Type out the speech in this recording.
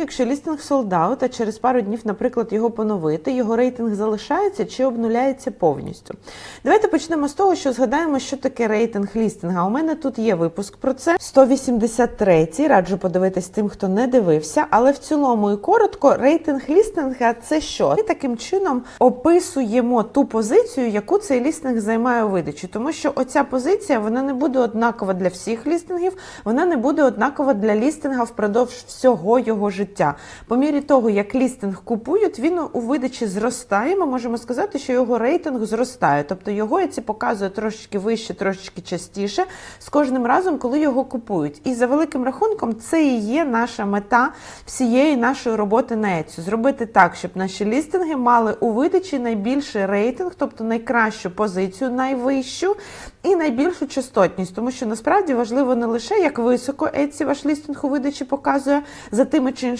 Якщо лістинг солдаут, а через пару днів, наприклад, його поновити, його рейтинг залишається чи обнуляється повністю. Давайте почнемо з того, що згадаємо, що таке рейтинг лістинга. У мене тут є випуск про це. 183 раджу подивитись тим, хто не дивився. Але в цілому і коротко, рейтинг лістинга це що? Ми таким чином описуємо ту позицію, яку цей лістинг займає у видачі. Тому що оця позиція вона не буде однакова для всіх лістингів, вона не буде однакова для лістинга впродовж всього його життя. По мірі того, як лістинг купують, він у видачі зростає. Ми можемо сказати, що його рейтинг зростає. Тобто його ці показує трошечки вище, трошечки частіше з кожним разом, коли його купують. І за великим рахунком, це і є наша мета всієї нашої роботи на Etsy. Зробити так, щоб наші лістинги мали у видачі найбільший рейтинг, тобто найкращу позицію, найвищу і найбільшу частотність. Тому що насправді важливо не лише як високо Etsy ваш лістинг у видачі показує за тими чи іншими